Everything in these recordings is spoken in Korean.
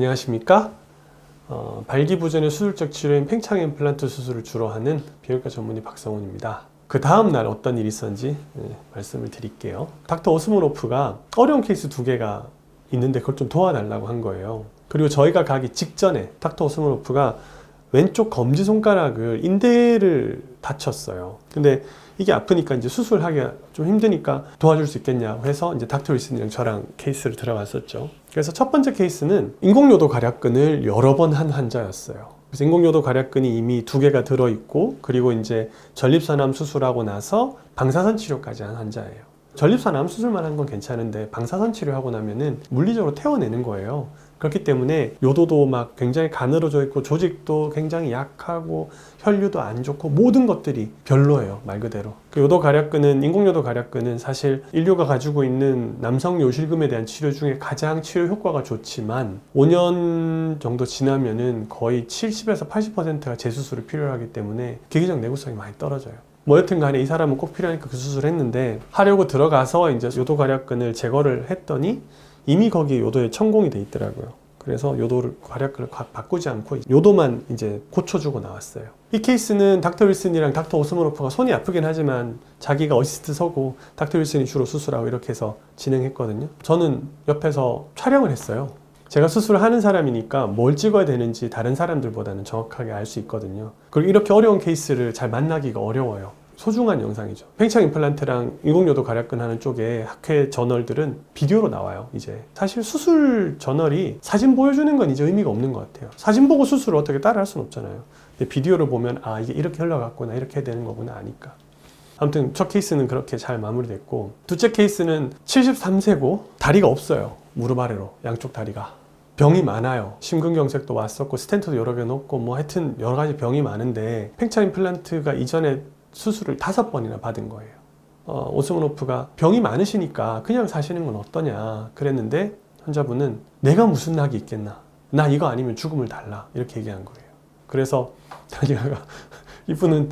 안녕하십니까? 어, 발기부전의 수술적 치료인 팽창 임플란트 수술을 주로 하는 비형과 전문의 박성훈입니다. 그 다음 날 어떤 일이 있었는지 예, 말씀을 드릴게요. 닥터 오스모노프가 어려운 케이스 두 개가 있는데 그걸 좀 도와달라고 한 거예요. 그리고 저희가 가기 직전에 닥터 오스모노프가 왼쪽 검지 손가락을 인대를 다쳤어요. 근데 이게 아프니까 이제 수술하기가 좀 힘드니까 도와줄 수 있겠냐고 해서 이제 닥터 윌슨이랑 저랑 케이스를 들어갔었죠. 그래서 첫 번째 케이스는 인공요도 괄약근을 여러 번 한 환자였어요. 그래서 인공요도 괄약근이 이미 두 개가 들어있고 그리고 이제 전립선암 수술하고 나서 방사선 치료까지 한 환자예요. 전립선 암 수술만 한 건 괜찮은데 방사선 치료하고 나면은 물리적으로 태워내는 거예요. 그렇기 때문에 요도도 막 굉장히 가늘어져 있고 조직도 굉장히 약하고 혈류도 안 좋고 모든 것들이 별로예요 말 그대로 그 요도 가략근은 인공요도 가략근은 사실 인류가 가지고 있는 남성 요실금에 대한 치료 중에 가장 치료 효과가 좋지만 5년 정도 지나면은 거의 70에서 80%가 재수술을 필요로 하기 때문에 기계적 내구성이 많이 떨어져요 뭐 여튼 간에 이 사람은 꼭 필요하니까 그 수술을 했는데 하려고 들어가서 이제 요도 가략근을 제거를 했더니 이미 거기에 요도에 천공이 돼 있더라고요. 그래서 요도를 괄약근을 바- 바꾸지 않고 요도만 이제 고쳐주고 나왔어요. 이 케이스는 닥터 윌슨이랑 닥터 오스모노프가 손이 아프긴 하지만 자기가 어시스트 서고 닥터 윌슨이 주로 수술하고 이렇게 해서 진행했거든요. 저는 옆에서 촬영을 했어요. 제가 수술을 하는 사람이니까 뭘 찍어야 되는지 다른 사람들보다는 정확하게 알 수 있거든요. 그리고 이렇게 어려운 케이스를 잘 만나기가 어려워요. 소중한 영상이죠. 팽창 임플란트랑 인공요도 괄약근 하는 쪽에 학회 저널들은 비디오로 나와요, 이제. 사실 수술 저널이 사진 보여주는 건 이제 의미가 없는 것 같아요. 사진 보고 수술을 어떻게 따라 할 수는 없잖아요. 근데 비디오를 보면, 아, 이게 이렇게 흘러갔구나, 이렇게 해야 되는 거구나, 아니까. 아무튼 첫 케이스는 그렇게 잘 마무리됐고, 둘째 케이스는 73세고, 다리가 없어요. 무릎 아래로, 양쪽 다리가. 병이 많아요. 심근경색도 왔었고, 스텐트도 여러 개 넣고, 뭐 하여튼 여러 가지 병이 많은데, 팽창 임플란트가 이전에 수술을 다섯 번이나 받은 거예요. 어, 오스모노프가 병이 많으시니까 그냥 사시는 건 어떠냐 그랬는데 환자분은 내가 무슨 낙이 있겠나 나 이거 아니면 죽음을 달라 이렇게 얘기한 거예요. 그래서 다니아가 이분은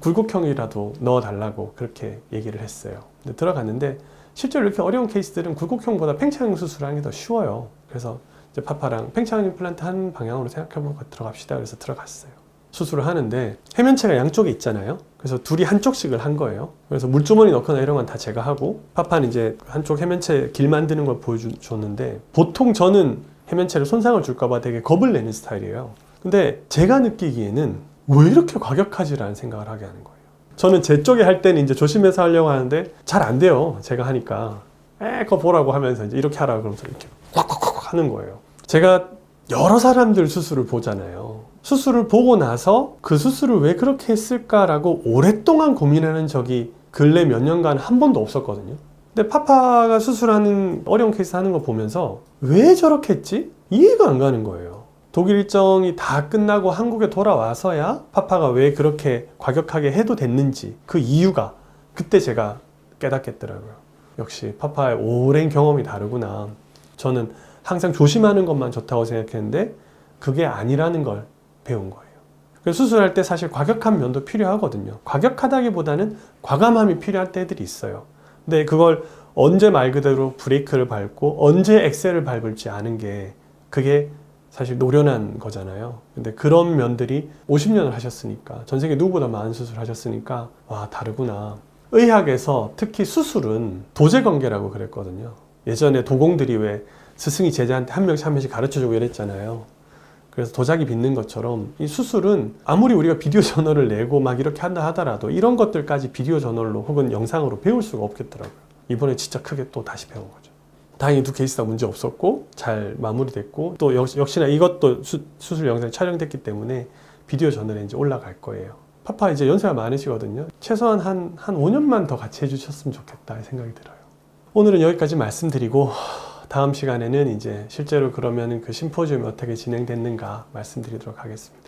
굴곡형이라도 넣어달라고 그렇게 얘기를 했어요. 근데 들어갔는데 실제로 이렇게 어려운 케이스들은 굴곡형보다 팽창 수술하는 게 더 쉬워요. 그래서 이제 파파랑 팽창 임플란트 한 방향으로 생각해보고 들어갑시다. 그래서 들어갔어요. 수술을 하는데 해면체가 양쪽에 있잖아요. 그래서 둘이 한쪽씩을 한 거예요. 그래서 물주머니 넣거나 이런 건 다 제가 하고 파파는 이제 한쪽 해면체 길 만드는 걸 보여줬는데 보통 저는 해면체를 손상을 줄까봐 되게 겁을 내는 스타일이에요. 근데 제가 느끼기에는 왜 이렇게 과격하지라는 생각을 하게 하는 거예요. 저는 제 쪽에 할 때는 이제 조심해서 하려고 하는데 잘 안 돼요. 제가 하니까 에 그거 보라고 하면서 이제 이렇게 하라 그러면서 이렇게 콱콱콱 하는 거예요. 제가 여러 사람들 수술을 보잖아요. 수술을 보고 나서 그 수술을 왜 그렇게 했을까라고 오랫동안 고민하는 적이 근래 몇 년간 한 번도 없었거든요. 근데 파파가 수술하는 어려운 케이스 하는 거 보면서 왜 저렇게 했지? 이해가 안 가는 거예요. 독일 일정이 다 끝나고 한국에 돌아와서야 파파가 왜 그렇게 과격하게 해도 됐는지 그 이유가 그때 제가 깨닫겠더라고요. 역시 파파의 오랜 경험이 다르구나. 저는 항상 조심하는 것만 좋다고 생각했는데 그게 아니라는 걸 배운 거예요. 수술할 때 사실 과격한 면도 필요하거든요. 과격하다기보다는 과감함이 필요할 때들이 있어요. 근데 그걸 언제 말 그대로 브레이크를 밟고 언제 엑셀을 밟을지 아는 게 그게 사실 노련한 거잖아요. 근데 그런 면들이 50년을 하셨으니까 전 세계 누구보다 많은 수술을 하셨으니까 와 다르구나. 의학에서 특히 수술은 도제 관계라고 그랬거든요. 예전에 도공들이 왜 스승이 제자한테 한 명씩 한 명씩 가르쳐주고 이랬잖아요. 그래서 도자기 빚는 것처럼 이 수술은 아무리 우리가 비디오 저널을 내고 막 이렇게 한다 하더라도 이런 것들까지 비디오 저널로 혹은 영상으로 배울 수가 없겠더라고요. 이번에 진짜 크게 또 다시 배운 거죠. 다행히 두 케이스 다 문제 없었고 잘 마무리됐고 또 역, 역시나 이것도 수, 수술 영상이 촬영됐기 때문에 비디오 저널에 이제 올라갈 거예요. 파파 이제 연세가 많으시거든요. 최소한 한, 한 5년만 더 같이 해주셨으면 좋겠다 생각이 들어요. 오늘은 여기까지 말씀드리고 다음 시간에는 이제 실제로 그러면 그 심포지움이 어떻게 진행됐는가 말씀드리도록 하겠습니다.